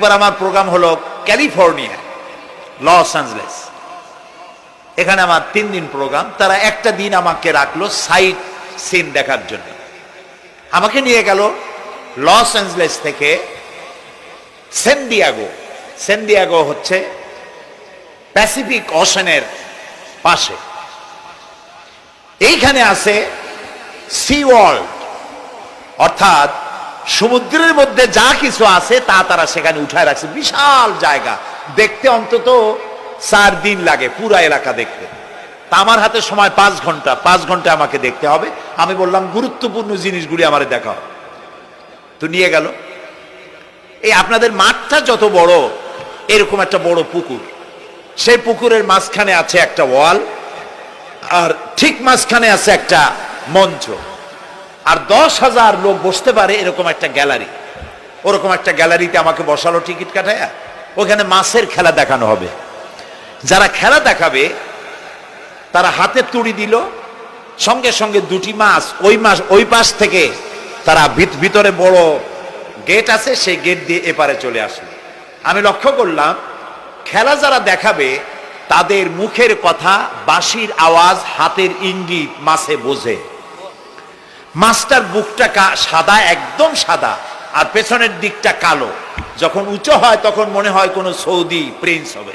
একবার আমার প্রোগ্রাম হলো ক্যালিফোর্নিয়া লস অ্যাঞ্জেলেস এখানে আমার তিন দিন প্রোগ্রাম তারা একটা দিন আমাকে রাখল সাইট সিন দেখার জন্য। আমাকে নিয়ে গেল লস অ্যাঞ্জেলেস থেকে সেন্ডিয়াগো সেন্ডিয়াগো হচ্ছে প্যাসিফিক ওশানের পাশে। এইখানে আছে সি ওয়ার্ল্ড অর্থাৎ সমুদ্রের মধ্যে যা কিছু আছে, তা তারা সেখানে উঠায় রাখছে। বিশাল জায়গা। দেখতে অন্তত চার দিন লাগে পুরা এলাকা দেখতে। আমার হাতে সময় পাঁচ ঘণ্টা। পাঁচ ঘণ্টা আমাকে দেখতে হবে। আমি বললাম, গুরুত্বপূর্ণ জিনিসগুলি আমার দেখা হবে। তো নিয়ে গেল। এই আপনাদের মাঠটা যত বড়, এরকম একটা বড় পুকুর। সেই পুকুরের মাঝখানে আছে একটা ওয়াল, আর ঠিক মাঝখানে আছে একটা মঞ্চ। আর দশ হাজার লোক বসতে পারে এরকম একটা গ্যালারি। ওরকম একটা গ্যালারিতে আমাকে বসালো টিকিট কাটায় ওখানে মাছের খেলা দেখানো হবে। যারা খেলা দেখাবে, তারা হাতে তুড়ি দিল, সঙ্গে সঙ্গে দুটি মাছ ওই মাস ওই পাশ থেকে তারা ভিত- ভিতরে বড় গেট আছে, সেই গেট দিয়ে এপারে চলে আসলো। আমি লক্ষ্য করলাম, খেলা যারা দেখাবে, তাদের মুখের কথা, বাঁশির আওয়াজ, হাতের ইঙ্গিত মাছে বোঝে। মাছটার বুকটা সাদা, একদম সাদা, আর পেছনের দিকটা কালো। যখন উঁচু হয়, তখন মনে হয় কোনো সৌদি প্রিন্স হবে।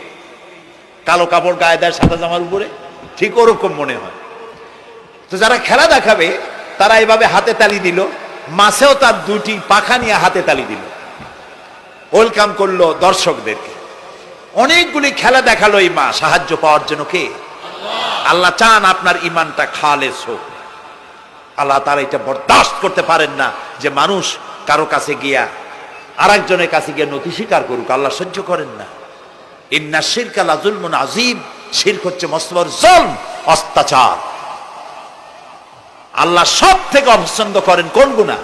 কালো কাপড়, গায়ে দেয় সাদা জামার উপরে, ঠিক ওরকম মনে হয়। তো যারা খেলা দেখাবে, তারা এভাবে হাতে তালি দিল। মাছেও তার দুটি পাখা নিয়ে হাতে তালি দিল। ওয়েলকাম করল দর্শকদেরকে। অনেকগুলি খেলা দেখাল এই মা, সাহায্য পাওয়ার জন্য কে? আল্লাহ চান আপনার ইমানটা খালেস হোক। আল্লাহ তারা এটা বরদাস্ত করতে পারেন না যে মানুষ কারও কাছে গিয়া আরেকজনের কাছে গিয়ে নথি স্বীকার করুক, আল্লাহ সহ্য করেন না। ইন্না শিরকা লাজুলমুন আজিম শিরক হচ্ছে মস্তবর জলম, অত্যাচার। আল্লাহ সব থেকে অপছন্দ করেন কোন গুণা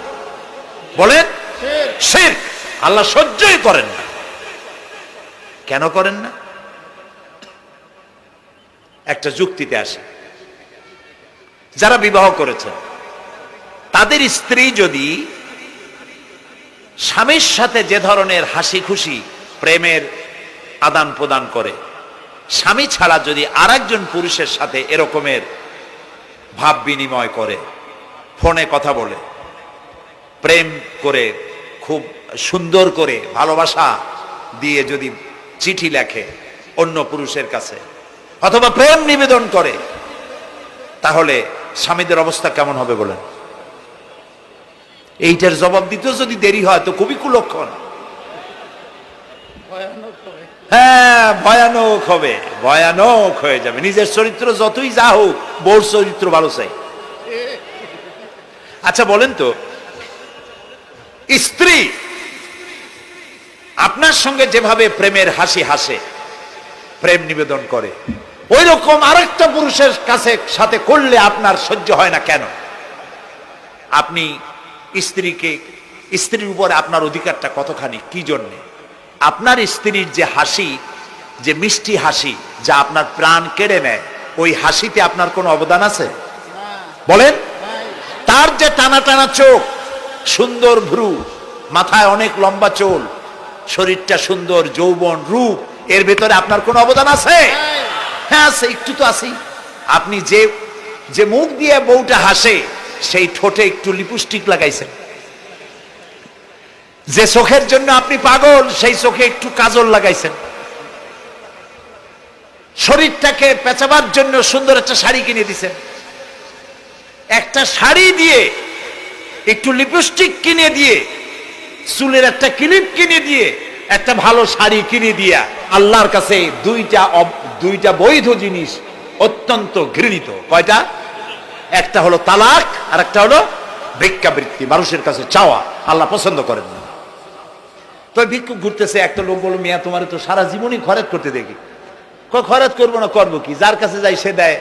বলেন শির আল্লাহ সহ্যই করেন না। কেন করেন না? একটা যুক্তিতে আসে। যারা বিবাহ করেছেন তাদের স্ত্রী যদি স্বামীর সাথে যে ধরনের হাসি খুশি প্রেমের আদান প্রদান করে, স্বামী ছাড়া যদি আরেকজন পুরুষের সাথে এরকমের ভাব বিনিময় করে, ফোনে কথা বলে, প্রেম করে, খুব সুন্দর করে ভালোবাসা দিয়ে যদি চিঠি লেখে অন্য পুরুষের কাছে, অথবা প্রেম নিবেদন করে, তাহলে স্বামীদের অবস্থা কেমন হবে বলেন? এইটার জবাব দিতেও যদি দেরি হয় তো খুবই কুলক্ষণ। হ্যাঁ ভয়ানক হবে ভয়ানক হয়ে যাবে। নিজের চরিত্র যতই যা হোক বোর চরিত্র ভালো চাই। আচ্ছা বলেন তো স্ত্রী আপনার সঙ্গে যেভাবে প্রেমের হাসি হাসে প্রেম নিবেদন করে ওই রকম আরেকটা পুরুষের কাছে সাথে করলে আপনার সহ্য হয় না কেন? আপনি স্ত্রীকে, স্ত্রীর উপরে আপনার অধিকারটা কতখানি? কি জন্যে? আপনার স্ত্রীর যে হাসি, যে মিষ্টি হাসি, যা আপনার প্রাণ কেড়ে নেয়, ওই হাসিতে আপনার কোনো অবদান আছে? বলেন? তার যে টানা টানা চোখ, সুন্দর ভ্রু, মাথায় অনেক লম্বা চুল, শরীরটা সুন্দর, যৌবন, রূপ, এর ভেতরে আপনার কোনো অবদান আছে? হ্যাঁ আছে, একটু তো আছেই। আপনি যে যে মুখ দিয়ে বউটা হাসে সেই ঠোঁটে একটু লিপস্টিক লাগাইছেন যে চোখের জন্য আপনি পাগল, সেই চোখে একটু কাজল লাগাইছেন। শরীরটাকে পেঁচাবার জন্য সুন্দর একটা শাড়ি কিনে দিছেন। একটা শাড়ি দিয়ে একটু লিপস্টিক কিনে দিয়ে, চুলের একটা ক্লিপ কিনে দিয়ে, একটা ভালো শাড়ি কিনে দিয়া আল্লাহর কাছে দুইটা দুইটা বৈধ জিনিস অত্যন্ত ঘৃণিত। কয়টা? একটা হলো তালাক আর একটা হলো ভিক্ষাবৃত্তি, মানুষের কাছে চাওয়া। আল্লাহ পছন্দ করেন না। তো ভিক্ষুক ঘুরতেছে, একটা লোক বলো মিয়া, তোমার তো সারা জীবনই খরচ করতে দেখি। খরচ করব না, করব কি? যার কাছে যাই, সে দেয়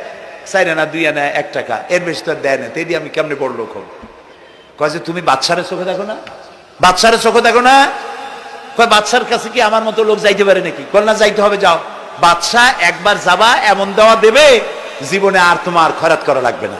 চাই না দুই আনা, এক টাকা। এর বেশি তো দেয় না। তেদি আমি কেমনে বড় লোক হব? কয় যে, তুমি বাচ্চারের চোখে দেখো না? বাচ্চারের চোখে দেখো না? কয় বাচ্চার কাছে কি আমার মতো লোক যাইতে পারে নাকি? কল না, যাইতে হবে, যাও। বাচ্চা একবার যাবা, এমন দেওয়া দেবে, জীবনে আর তোমার খরাত করা লাগবে না।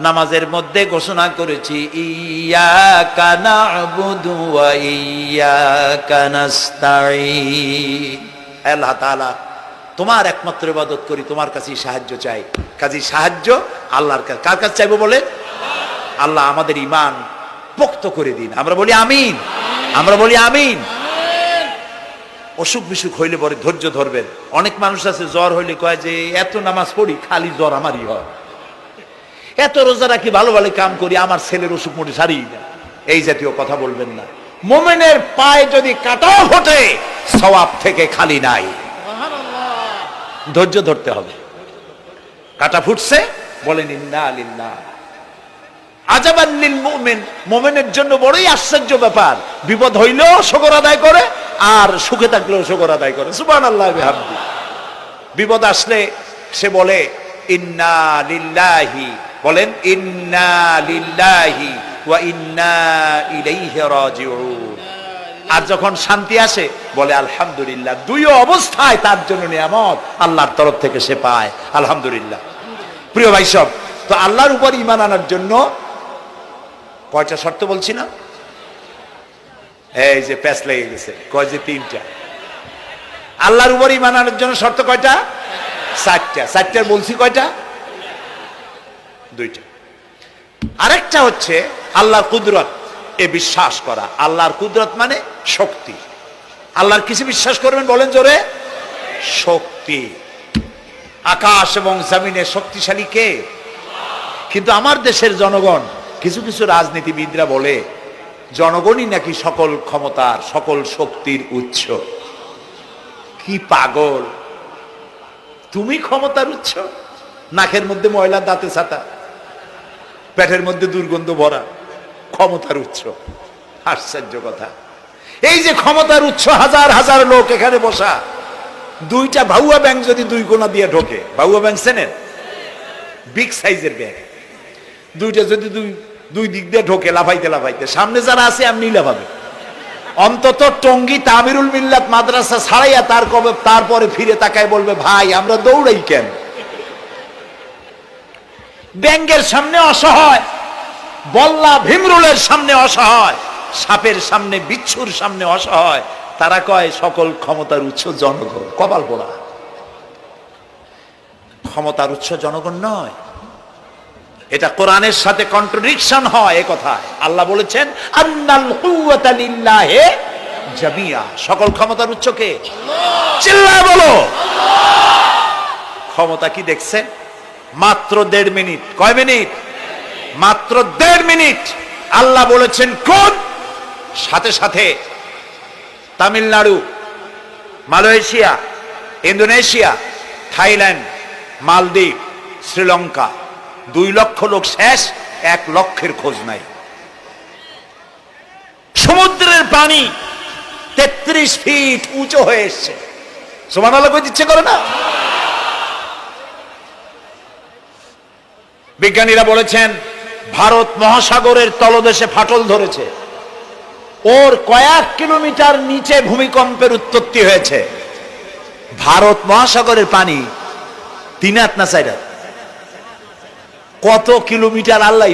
নামাজের মধ্যে ঘোষণা করেছি ইয়া কানা ইয়া আল্লাহ তোমার একমাত্র ইবাদত করি, তোমার কাছেই সাহায্য চাই। কাজী সাহায্য আল্লাহর কাছে। কার কাছে চাইব বলে আল্লাহ আমাদের ইমান পোক্ত করে দিন। আমরা বলি আমিন। আমরা বলি আমিন। অসুখ বিসুখ হইলে পরে ধৈর্য ধরবেন। অনেক মানুষ আছে, জ্বর হইলে কয় যে, এত নামাজ পড়ি, খালি জ্বর আমারই হয়। এত রোজা রাখি ভালো ভালো কাম করি আমার ছেলের অসুখ মোটে সারি না এই জাতীয় কথা বলবেন না। মোমেনের পায়ে যদি কাটাও ফোটে সওয়াব থেকে খালি নাই। ধৈর্য ধরতে হবে। কাটা ফুটছে বলেন ইন্না আলিল্লাহ আজাবাল্লিল মুমিন মুমিনের জন্য বড়ই আশ্চর্য ব্যাপার। বিপদ হইলেও শকর আদায় করে আর সুখে থাকলেও শকর আদায় করে। সুবহানাল্লাহ বিহামদি। বিপদ আসলে সে বলে ইন্না লিল্লাহি। বলেন, ইন্না লিল্লাহি ওয়া ইন্না ইলাইহি রাজিউন। আর যখন শান্তি আসে, বলে, আলহামদুলিল্লাহ। দুই অবস্থায় তার জন্য নিয়ামত আল্লাহর তরফ থেকে সে পায়। আলহামদুলিল্লাহ। প্রিয় ভাই সব, তো আল্লাহর উপর ইমান আনার জন্য কয়টা শর্ত বলছি না? এই যে প্যাচ লেগে গেছে, কয় যে তিনটা? আল্লাহর উপর ইমান আনার জন্য শর্ত কয়টা? চারটা। চারটার বলছি কয়টা? দুইটা। আরেকটা হচ্ছে আল্লাহর কুদরত, এ বিশ্বাস করা। আল্লাহর কুদরত মানে শক্তি। আল্লাহর কিছু বিশ্বাস করবেন বলেন জোরে? শক্তি। আকাশ এবং জমিনে শক্তিশালী কে? কিন্তু আমার দেশের জনগণ, কিছু কিছু রাজনীতিবিদরা বলে, জনগণই নাকি সকল ক্ষমতার, সকল শক্তির উৎস। কি পাগল। তুমি ক্ষমতার উৎস? নাকের মধ্যে ময়লা দাঁতে ছাতা। পেটের মধ্যে দুর্গন্ধ ভরা ক্ষমতার উৎস। আশ্চর্য কথা। এই যে ক্ষমতার উৎস হাজার হাজার লোক এখানে বসা, দুইটা ভাউয়া ব্যাংক যদি দুই কোনা দিয়ে ঢোকে ভাউয়া ব্যাংক চেনেন বিগ সাইজের ব্যাংক দুইটা যদি দুই দুই দিক দিয়ে ঢোকে, লাফাইতে লাফাইতে। সামনে যারা আছে এমনি লাফাবে। অন্তত টঙ্গি তামিরুল মিল্লাত মাদ্রাসা ছাড়াইয়া তার কবে তারপরে ফিরে তাকায় বলবে, ভাই, আমরা দৌড়াই কেন? ব্যাংকের সামনে অসহায় বল্লা ভীমরুলের সামনে অসহায় সাপের সামনে বিচ্ছুর সামনে অসহায়। তারা কয় সকল ক্ষমতার উৎস জনগণ। কপাল পোড়া। ক্ষমতার উৎস জনগণ নয়। এটা কোরআনের সাথে কন্ট্রাডিকশন হয় এ কথায়। আল্লাহ বলেছেন জামিয়া। সকল ক্ষমতার উৎস কে? চিল্লায় বলো। ক্ষমতা কি দেখছে? মাত্র দেড় মিনিট। কয় মিনিট? মাত্র দেড় মিনিট। আল্লাহ বলেছেন, কোন? সাথে সাথে Tamil Nadu, Malaysia, Indonesia, Thailand, Maldives, Sri Lanka. দুই লক্ষ লোক শেষ, এক লক্ষের খোঁজ নাই। সমুদ্রের পানি তেত্রিশ ফিট উঁচু হয়ে এসছে। সমান আলো ইচ্ছে করে না? বিজ্ঞানীরা বলেছেন, ভারত মহাসাগরের তলদেশে ফাটল ধরেছে। ওর কয়েক কিলোমিটার নিচে ভূমিকম্পের উৎপত্তি হয়েছে। ভারত মহাসাগরের পানি তিন হাত না চার কত কিলোমিটার আল্লাহ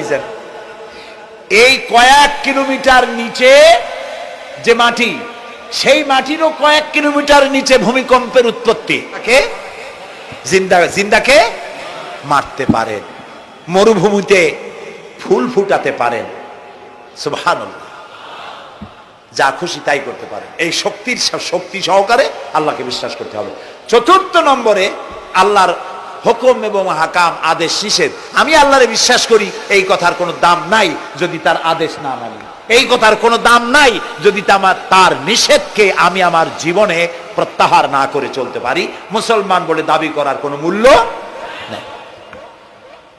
এই কয়েক কিলোমিটার নিচে যে মাটি, সেই মাটিরও কয়েক কিলোমিটার নিচে ভূমিকম্পের উৎপত্তি। জিন্দা জিন্দাকে মারতে পারেন। মরুভূমিতে ফুল ফুটাতে পারেন। যা খুশি তাই করতে পারেন। এই শক্তির শক্তি সহকারে আল্লাহকে বিশ্বাস করতে হবে। চতুর্থ নম্বরে আল্লাহর হুকুম এবং হাকাম, আদেশ নিষেধ। আমি আল্লাহরে বিশ্বাস করি, এই কথার কোনো দাম নাই যদি তার আদেশ না মানি। এই কথার কোনো দাম নাই যদি তার নিষেধকে আমি আমার জীবনে প্রত্যাহার না করে চলতে পারি। মুসলমান বলে দাবি করার কোনো মূল্য নেই।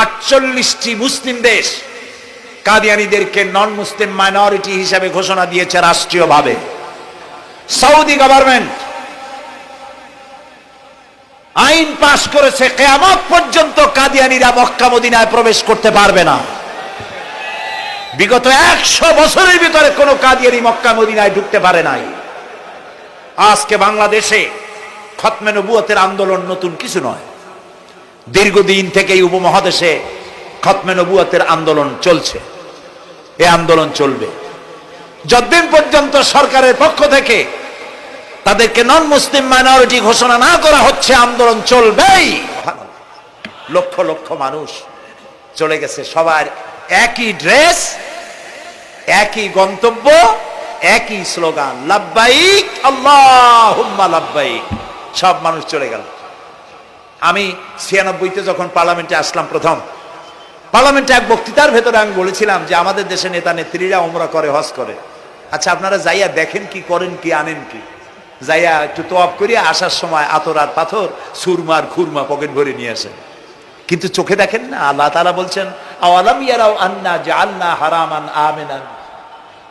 আটচল্লিশটি মুসলিম দেশ কাদিয়ানিদেরকে নন মুসলিম মাইনরিটি হিসাবে ঘোষণা দিয়েছে রাষ্ট্রীয়ভাবে। সৌদি গভর্নমেন্ট আইন পাশ করেছে, কেয়ামত পর্যন্ত কাদিয়ানিরা মক্কা মদিনায় প্রবেশ করতে পারবে না। বিগত একশো বছরের ভিতরে কোনো কাদিয়ানি মক্কা মদিনায় ঢুকতে পারে নাই। আজকে বাংলাদেশে খতমে নবুয়তের আন্দোলন নতুন কিছু নয়। দীর্ঘদিন থেকে এই উপমহাদেশে খতমে নবুয়তের আন্দোলন চলছে। এই আন্দোলন চলবে। যতদিন পর্যন্ত সরকারের পক্ষ থেকে তাদেরকে নন মুসলিম মাইনরিটি ঘোষণা না করা হচ্ছে, আন্দোলন চলবেই। লক্ষ লক্ষ মানুষ চলে গেছে। সবার একই ড্রেস, একই গন্তব্য, একই স্লোগান, লাব্বাইক আল্লাহ লাব্বাইক। সব মানুষ চলে গেল। আমি ছিয়ানব্বইতে যখন পার্লামেন্টে আসলাম প্রথম, পার্লামেন্টে এক বক্তৃতার ভেতরে আমি বলেছিলাম যে আমাদের দেশে নেতা নেত্রীরা ওমরা করে, হজ করে। আচ্ছা আপনারা যাইয়া দেখেন কি করেন কি, আনেন কি? যাইয়া একটু তোয়াব করিয়া আসার সময় আতর আর পাথর সুরমার খুরমা পকেট ভরে নিয়ে আসেন। কিন্তু চোখে দেখেন না, আল্লাহ তালা বলছেন, আওয়ালাম আন্না যে হারামান আমেনান?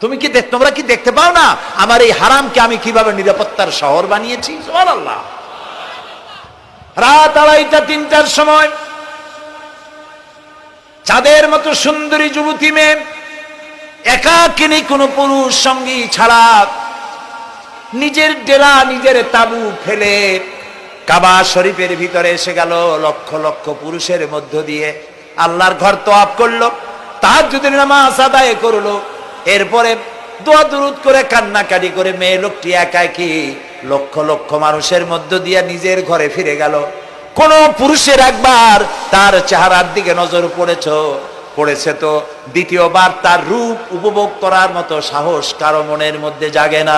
তুমি কি দেখ তোমরা কি দেখতে পাও না, আমার এই হারামকে আমি কীভাবে নিরাপত্তার শহর বানিয়েছি? আল্লাহ রাত আড়াইটা, তিনটার সময়। চাঁদের মতো সুন্দরী যুবতী মেয়ে, একাকিনি কোনো পুরুষ সঙ্গী ছাড়া নিজের ডেলা, নিজের তাবু ফেলে কাবা শরীফের ভিতরে এসে গেল লক্ষ লক্ষ পুরুষের মধ্য দিয়ে। আল্লাহর ঘর তো আপ করল তার যদি নামাজ আদায় করল। এরপরে দোয়া দুরুদ করে, কান্নাকাটি করে মেয়ে লোকটি একা কি লক্ষ লক্ষ মানুষের মধ্য দিয়ে নিজের ঘরে ফিরে গেল। কোন পুরুষের একবার তার চেহারার দিকে নজর পড়েছ। পড়েছে তো দ্বিতীয়বার তার রূপ উপভোগ করার মতো সাহস কারও মনের মধ্যে জাগে না।